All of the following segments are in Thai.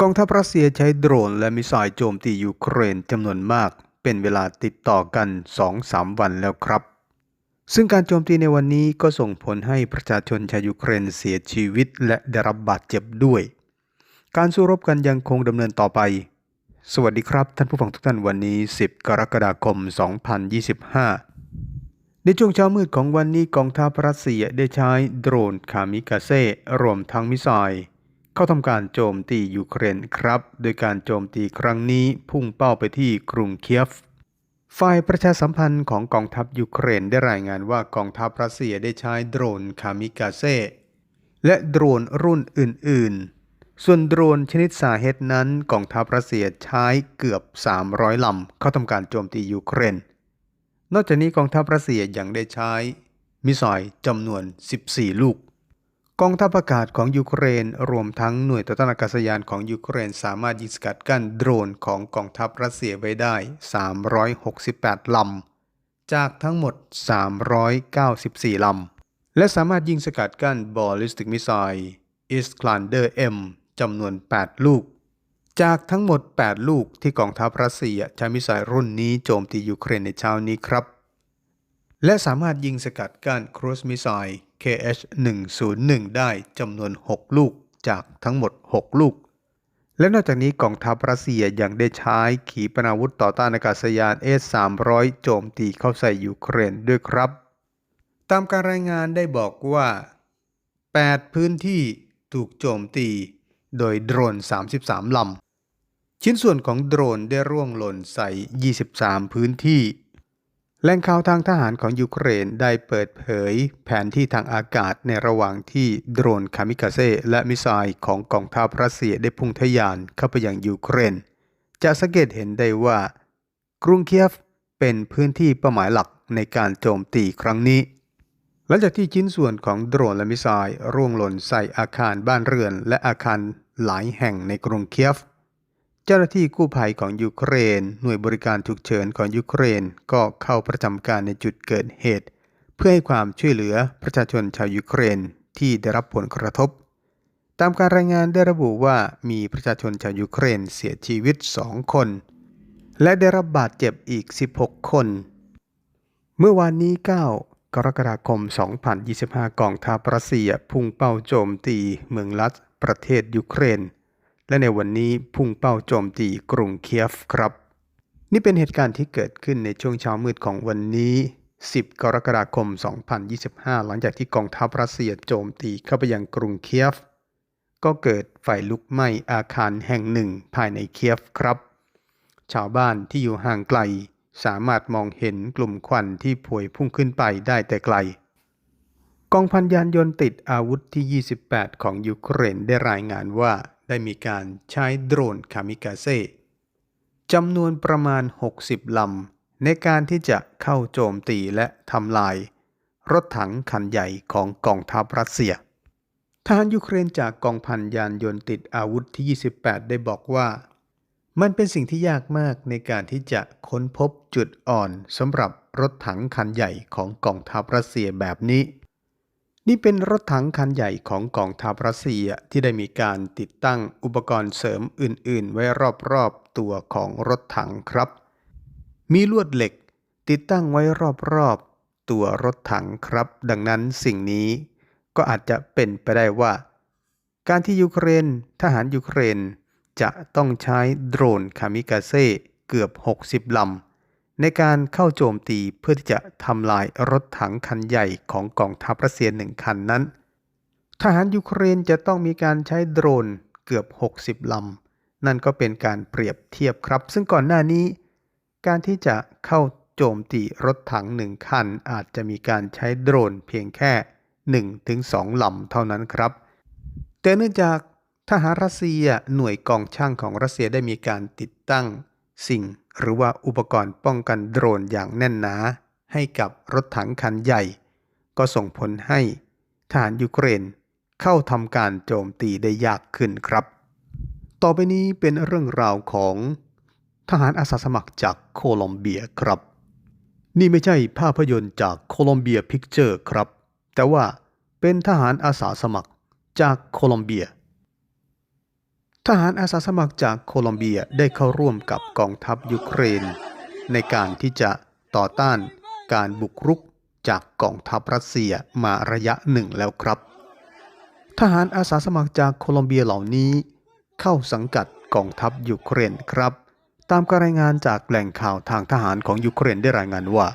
กองทัพรัสเซียใช้โดรนและมิสไซล์โจมตียูเครนจำนวนมาก เป็นเวลาติดต่อกัน 2-3 วันแล้วครับ ซึ่งการโจมตีในวันนี้ก็ส่งผลให้ประชาชนชาวยูเครนเสียชีวิตและได้รับบาดเจ็บด้วย การสู้รบกันยังคงดำเนินต่อไป สวัสดีครับท่านผู้ฟังทุกท่านวันนี้ 10 กรกฎาคม 2025 ในช่วงเช้ามืดของวันนี้กองทัพรัสเซียได้ใช้โดรนคามิกาเซ่รวมทั้งมิสไซล์ เข้าทำการโจมตียูเครนครับ โดยการโจมตีครั้งนี้พุ่งเป้าไปที่กรุงเคียฟ ฝ่ายประชาสัมพันธ์ของกองทัพยูเครนได้รายงานว่ากองทัพรัสเซียได้ใช้โดรนคามิกาเซ่และโดรนรุ่นอื่น ๆ ส่วนโดรนชนิดสาเหตุนั้นกองทัพรัสเซียใช้เกือบ 300 ลำ เข้าทำการโจมตียูเครน นอกจากนี้กองทัพรัสเซียยังได้ใช้มิสไซล์จำนวน 14 ลูก กองทัพอากาศของยูเครน รวมทั้งหน่วยต่อต้านอากาศยานของยูเครน สามารถยิงสกัดกั้นโดรนของกองทัพรัสเซียไว้ได้ 368 ลำ จากทั้งหมด 394 ลำ และสามารถยิงสกัดกั้นบอลลิสติกมิสไซล์อิสคลันเดอร์เอ็มจำนวน 8 ลูก จากทั้งหมด 8 ลูกที่กองทัพรัสเซียใช้มิสไซล์รุ่นนี้โจมตียูเครนในเช้านี้ครับ และสามารถยิงสกัดกั้นครูซมิไซล์ KH-101 ได้จำนวน 6 ลูกจากทั้งหมด 6 ลูก และนอกจากนี้กองทัพรัสเซียยังได้ใช้ขีปนาวุธต่อต้านอากาศยาน S-300 โจมตีเข้าใส่ยูเครนด้วยครับ ตามการรายงานได้บอกว่า 8 พื้นที่ถูกโจมตี โดยโดรน 33 ลำ ชิ้นส่วนของโดรนได้ร่วงหล่นใส่ 23 พื้นที่ แหล่งข่าวทางทหารของยูเครนได้เปิดเผยแผนที่ทางอากาศในระหว่างที่โดรนคามิกาเซ่และมิสไซล์ของกองทัพรัสเซียได้พุ่งทะยานเข้าไปยังยูเครน จะสังเกตเห็นได้ว่า กรุงเคียฟเป็นพื้นที่เป้าหมายหลักในการโจมตีครั้งนี้ หลังจากที่ชิ้นส่วนของโดรนและมิสไซล์ร่วงหล่นใส่อาคารบ้านเรือนและอาคารหลายแห่งในกรุงเคียฟ เจ้าหน้าที่กู้ภัยของยูเครน หน่วยบริการฉุกเฉินของยูเครนก็เข้าประจำการในจุดเกิดเหตุ เพื่อให้ความช่วยเหลือประชาชนชาวยูเครนที่ได้รับผลกระทบ ตามการรายงานได้ระบุว่ามีประชาชนชาวยูเครนเสียชีวิต 2 คน และได้รับบาดเจ็บอีก 16 คน เมื่อวานนี้ 9กรกฎาคม 2025 กองทัพรัสเซียพุ่งเป้าโจมตีเมืองลัสประเทศยูเครน และในวันนี้พุ่งเป้าโจมตีกรุงเคียฟครับ นี่เป็นเหตุการณ์ที่เกิดขึ้นในช่วงเช้ามืดของวันนี้ 10 กรกฎาคม 2025 หลังจากที่กองทัพรัสเซียโจมตีเข้าไปยังกรุงเคียฟ ก็เกิดไฟลุกไหม้อาคารแห่งหนึ่งภายในเคียฟครับ ชาวบ้านที่อยู่ห่างไกล สามารถมองเห็นกลุ่มควันที่พวยพุ่งขึ้นไปได้แต่ไกลกองพันยานยนต์ติดอาวุธที่ 28 ของยูเครนได้รายงานว่า ได้มีการใช้โดรนคามิกาเซ่จำนวนประมาณ 60 ลำ ในการที่จะเข้าโจมตีและทำลาย รถถังคันใหญ่ของกองทัพรัสเซีย ทหารยูเครนจากกองพันยานยนต์ติดอาวุธที่ 28 ได้บอกว่า มันเป็นสิ่งที่ยากมากในการที่จะค้นพบจุดอ่อนสำหรับรถถังคันใหญ่ของกองทัพรัสเซียแบบนี้ นี่เป็นรถถังคันใหญ่ของกองทัพรัสเซียที่ได้มีการติดตั้งอุปกรณ์เสริมอื่น ๆ ไว้รอบ ๆ ตัวของรถถังครับ มีลวดเหล็กติดตั้งไว้รอบ ๆ ตัวรถถังครับ ดังนั้นสิ่งนี้ก็อาจจะเป็นไปได้ว่า การที่ยูเครนทหารยูเครนจะต้องใช้โดรนคามิกาเซ่เกือบ 60ลำ ในการเข้าโจมตีเพื่อที่จะทำลายรถถังคันใหญ่ของกองทัพรัสเซียหนึ่งคันนั้น ทหารยูเครนจะต้องมีการใช้โดรนเกือบ 60 ลำ นั่นก็เป็นการเปรียบเทียบครับ ซึ่งก่อนหน้านี้ การที่จะเข้าโจมตีรถถังหนึ่งคัน อาจจะมีการใช้โดรนเพียงแค่ 1-2 ลำเท่านั้นครับ แต่เนื่องจากทหารรัสเซียหน่วยกองช่างของรัสเซียได้มีการติดตั้ง สิ่งหรือว่าอุปกรณ์ป้องกันโดรนอย่างแน่นหนา ให้กับรถถังคันใหญ่ ก็ส่งผลให้ทหารยูเครนเข้าทำการโจมตีได้ยากขึ้นครับ ต่อไปนี้เป็นเรื่องราวของทหารอาสาสมัครจากโคลอมเบียครับ นี่ไม่ใช่ภาพยนตร์จากโคลอมเบียพิกเจอร์ครับ แต่ว่าเป็นทหารอาสาสมัครจากโคลอมเบีย ทหารอาสาสมัครจากโคลอมเบียได้เข้าร่วมกับกองทัพยูเครน ในการที่จะต่อต้านการบุกรุกจากกองทัพรัสเซียมาระยะหนึ่งแล้วครับ ทหารอาสาสมัครจากโคลอมเบียเหล่านี้ เข้าสังกัดกองทัพยูเครนครับ ตามการรายงานจากแหล่งข่าวทางทหารของยูเครนได้รายงานว่า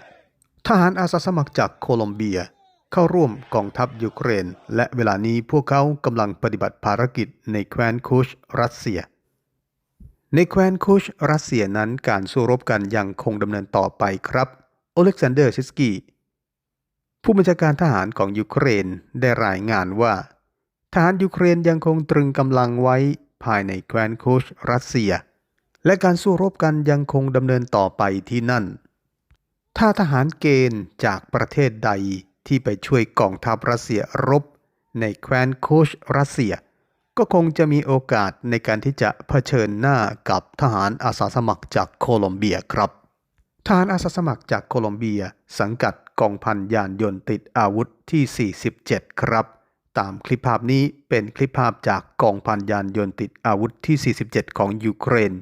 ทหารอาสาสมัครจากโคลอมเบีย เข้าร่วมกองทัพยูเครน และเวลานี้พวกเขากำลังปฏิบัติภารกิจในแคว้นคุชรัสเซีย ในแคว้นคุชรัสเซียนั้นการสู้รบกันยังคงดำเนินต่อไปครับ โอเล็กซานเดอร์ซิสกี้ผู้บัญชาการทหารของยูเครนได้รายงานว่า ทหารยูเครนยังคงตรึงกำลังไว้ภายในแคว้นคุชรัสเซีย และการสู้รบกันยังคงดำเนินต่อไปที่นั่น ถ้าทหารเกณฑ์จากประเทศใด ที่ไปช่วยกองทัพรัสเซียรบ ในแคว้นโคชรัสเซีย ก็คงจะมีโอกาสในการที่จะเผชิญหน้ากับทหารอาสาสมัครจากโคลอมเบียครับทหารอาสาสมัครจากโคลอมเบียสังกัดกองพันยานยนต์ติดอาวุธที่ 47 ครับ ตามคลิปภาพนี้เป็นคลิปภาพจากกองพันยานยนต์ติดอาวุธที่ 47 ของยูเครน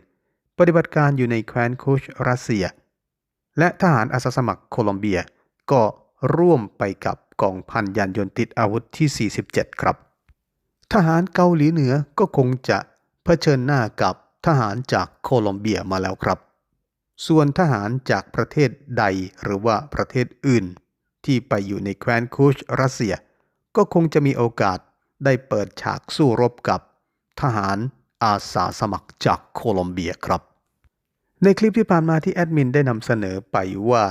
ปฏิบัติการอยู่ในแคว้นโคชรัสเซีย และทหารอาสาสมัครโคลอมเบีย ก็ ร่วมไปกับกองพันยานยนต์ติดอาวุธที่ 47 ครับ ทหารเกาหลีเหนือก็คงจะเผชิญหน้ากับทหารจากโคลอมเบียมาแล้วครับ ส่วนทหารจากประเทศใดหรือว่าประเทศอื่น ที่ไปอยู่ในแคว้นคุชรัสเซีย ก็คงจะมีโอกาสได้เปิดฉากสู้รบกับ ทหารอาสาสมัครจากโคลอมเบียครับ ในคลิปที่ผ่านมาที่แอดมินได้นำเสนอไปว่า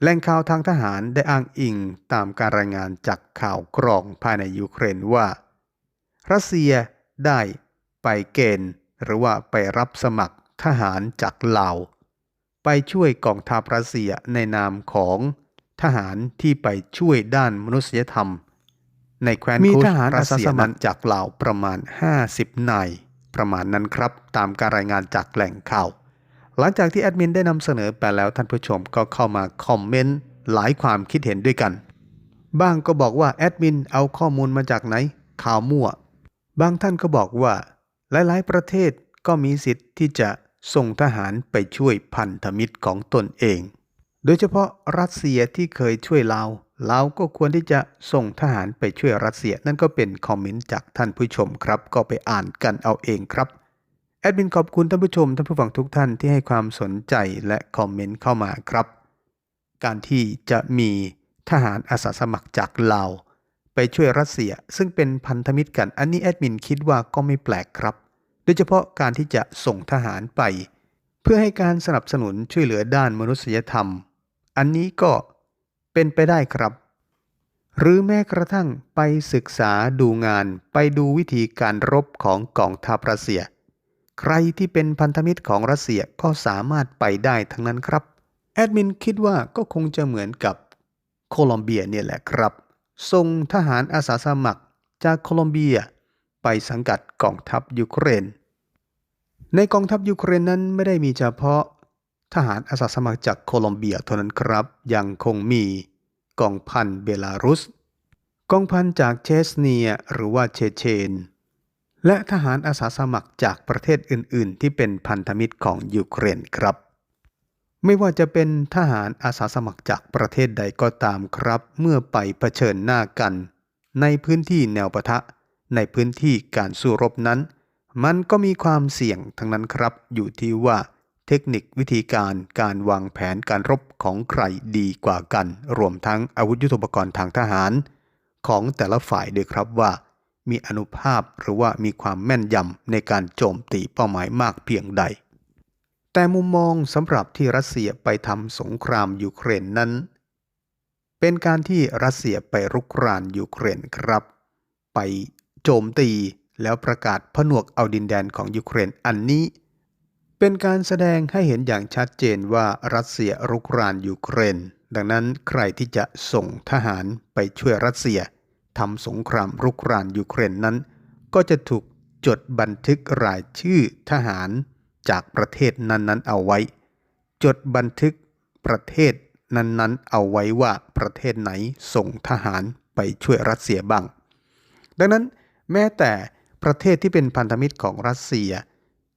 แหล่งข่าวทางทหารได้อ้างอิงตามการรายงานจากข่าวกรองภายในยูเครนว่า รัสเซียได้ไปเกณฑ์หรือว่าไปรับสมัครทหารจากลาว ไปช่วยกองทัพรัสเซียในนามของทหารที่ไปช่วยด้านมนุษยธรรม ในแคว้นมีคุชทหารรัสเซียอาสาสมันั้คนรจากลาวประมาณ 50นายประมาณนั้นครับ ตามการรายงานจากแหล่งข่าว หลังจากที่แอดมินได้นำเสนอไปแล้วท่านผู้ชมก็เข้ามาคอมเมนต์หลายความคิดเห็นด้วยกัน บ้างก็บอกว่าแอดมินเอาข้อมูลมาจากไหน ข่าวมั่ว บางท่านก็บอกว่า หลายๆ ประเทศก็มีสิทธิ์ที่จะส่งทหารไปช่วยพันธมิตรของตนเอง โดยเฉพาะรัสเซียที่เคยช่วยลาวลาก็ควรที่จะส่งทหารไปช่วยรัสเซีย นั่นก็เป็นคอมเมนต์จากท่านผู้ชมครับ ก็ไปอ่านกันเอาเองครับ แอดมินขอบคุณท่านผู้ชมท่านผู้ฟังทุกท่านที่ให้ความสนใจและคอมเมนต์เข้ามาครับ การที่จะมีทหารอาสาสมัครจากลาวไปช่วยรัสเซีย ซึ่งเป็นพันธมิตรกันอันนี้แอดมินคิดว่าก็ไม่แปลกครับ โดยเฉพาะการที่จะส่งทหารไป เพื่อให้การสนับสนุนช่วยเหลือด้านมนุษยธรรม อันนี้ก็เป็นไปได้ครับ หรือแม้กระทั่งไปศึกษาดูงานไปดูวิธีการรบของกองทัพรัสเซีย ใครที่เป็นพันธมิตรของรัสเซียก็สามารถไปได้ทั้งนั้นครับ แอดมินคิดว่าก็คงจะเหมือนกับโคลอมเบียเนี่ยแหละครับ ส่งทหารอาสาสมัครจากโคลอมเบีย ไปสังกัดกองทัพยูเครน ในกองทัพยูเครนนั้นไม่ได้มีเฉพาะ ทหารอาสาสมัครจากโคลอมเบียเท่านั้นครับ ยังคงมีกองพันเบลารุส กองพันจากเชสเนียหรือว่าเชเชน และทหารอาสาสมัครจากประเทศอื่น ๆ ที่เป็นพันธมิตรของยูเครนครับ ไม่ว่าจะเป็นทหารอาสาสมัครจากประเทศใดก็ตามครับ เมื่อไปเผชิญหน้ากัน ในพื้นที่แนวปะทะ ในพื้นที่การสู้รบนั้น มันก็มีความเสี่ยงทั้งนั้นครับ อยู่ที่ว่าเทคนิควิธีการการวางแผนการรบของใครดีกว่ากัน รวมทั้งอาวุธยุทโธปกรณ์ทางทหาร ของแต่ละฝ่ายด้วยครับว่า มีอนุภาพหรือว่ามีความแม่นยำในการโจมตีเป้าหมายมากเพียงใด แต่มุมมองสำหรับที่รัสเซียไปทำสงครามยูเครนนั้น เป็นการที่รัสเซียไปรุกรานยูเครนครับ ไปโจมตีแล้วประกาศผนวกเอาดินแดนของยูเครนอันนี้ เป็นการแสดงให้เห็นอย่างชัดเจนว่ารัสเซียรุกรานยูเครน ดังนั้นใครที่จะส่งทหารไปช่วยรัสเซีย ทำสงครามรุกรานยูเครนนั้น ก็จะถูกจดบันทึกรายชื่อทหารจากประเทศนั้นๆเอาไว้ จดบันทึกประเทศนั้นๆ เอาไว้ว่าประเทศไหนส่งทหารไปช่วยรัสเซียบ้าง ดังนั้นแม้แต่ประเทศที่เป็นพันธมิตรของรัสเซีย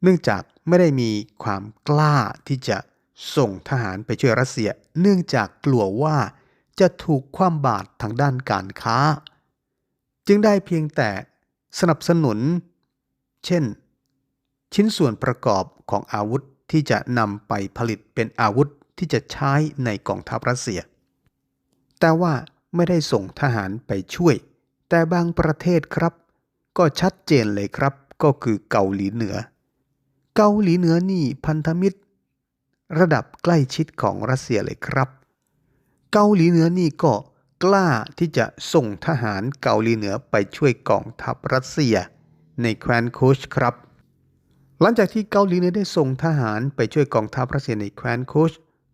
เนื่องจากไม่ได้มีความกล้าที่จะส่งทหารไปช่วยรัสเซีย เนื่องจากกลัวว่าจะถูกคว่ำบาตรทางด้านการค้า จึงได้เพียงแต่สนับสนุน เช่น ชิ้นส่วนประกอบของอาวุธที่จะนำไปผลิตเป็นอาวุธที่จะใช้ในกองทัพรัสเซีย แต่ว่าไม่ได้ส่งทหารไปช่วย แต่บางประเทศครับ ก็ชัดเจนเลยครับ ก็คือเกาหลีเหนือ เกาหลีเหนือนี่พันธมิตร ระดับใกล้ชิดของรัสเซียเลยครับ เกาหลีเหนือนี่ก็ กล้าที่จะส่งทหารเกาหลีเหนือไปช่วยกองทัพรัสเซีย ในแคว้นคุชครับ หลังจากที่เกาหลีเหนือได้ส่งทหารไปช่วยกองทัพรัสเซียในแคว้นคุช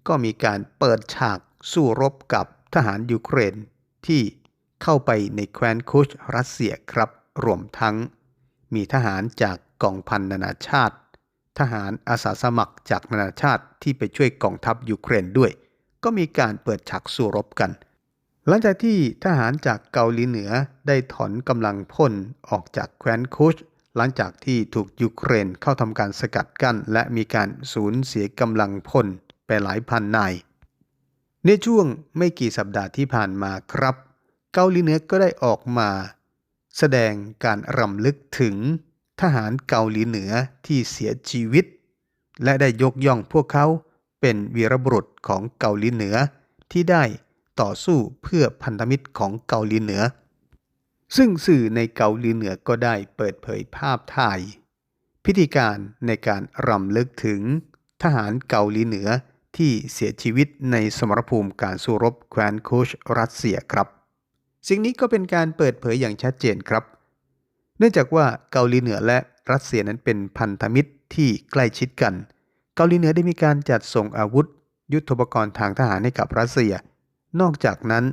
ก็มีการเปิดฉากสู้รบกับทหารยูเครนที่เข้าไปในแคว้นคุชรัสเซียครับ รวมทั้ง มีทหารจากกองพันนานาชาติ ทหารอาสาสมัครจากนานาชาติที่ไปช่วยกองทัพยูเครนด้วย ก็มีการเปิดฉากสู้รบกัน หลังจากที่ทหารจากเกาหลีเหนือได้ถอนกำลังพลออกจากแคว้นคุช หลังจากที่ถูกยูเครนเข้าทำการสกัดกั้น และมีการสูญเสียกำลังพลไปหลายพันนาย ในช่วงไม่กี่สัปดาห์ที่ผ่านมาครับ เกาหลีเหนือก็ได้ออกมา แสดงการรำลึกถึงทหารเกาหลีเหนือที่เสียชีวิต และได้ยกย่องพวกเขาเป็นวีรบุรุษของเกาหลีเหนือที่ได้ ต่อสู้เพื่อพันธมิตรของเกาหลีเหนือ ซึ่งสื่อในเกาหลีเหนือก็ได้เปิดเผยภาพถ่าย พิธีการในการรำลึกถึงทหารเกาหลีเหนือที่เสียชีวิตในสมรภูมิการสู้รบแคว้นคุชรัสเซียครับ สิ่งนี้ก็เป็นการเปิดเผยอย่างชัดเจนครับ เนื่องจากว่าเกาหลีเหนือและรัสเซียนั้นเป็นพันธมิตรที่ใกล้ชิดกัน เกาหลีเหนือได้มีการจัดส่งอาวุธ ยุทโธปกรณ์ทางทหารให้กับรัสเซีย นอกจากนั้น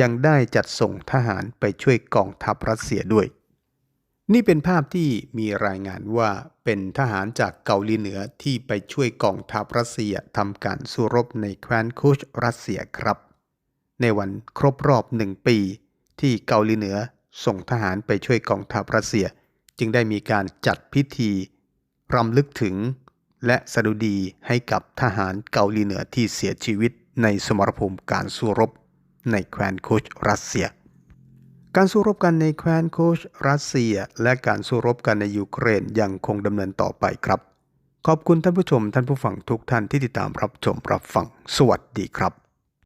ยังได้จัดส่งทหารไปช่วยกองทัพรัสเซียด้วย นี่เป็นภาพที่มีรายงานว่าเป็นทหารจากเกาหลีเหนือที่ไปช่วยกองทัพรัสเซียทำการสู้รบในแคว้นคุชรัสเซียครับ ในวันครบรอบหนึ่งปี ที่เกาหลีเหนือส่งทหารไปช่วยกองทัพรัสเซีย จึงได้มีการจัดพิธีรำลึกถึง และสดุดีให้กับทหารเกาหลีเหนือที่เสียชีวิตในสมรภูมิการสู้รบในแคว้นโคชรัสเซีย การสู้รบกันในแคว้นโคชรัสเซีย และการสู้รบกันในยูเครนยังคงดำเนินต่อไปครับ ขอบคุณท่านผู้ชมท่านผู้ฟังทุกท่านที่ติดตามรับชมรับฟัง สวัสดีครับ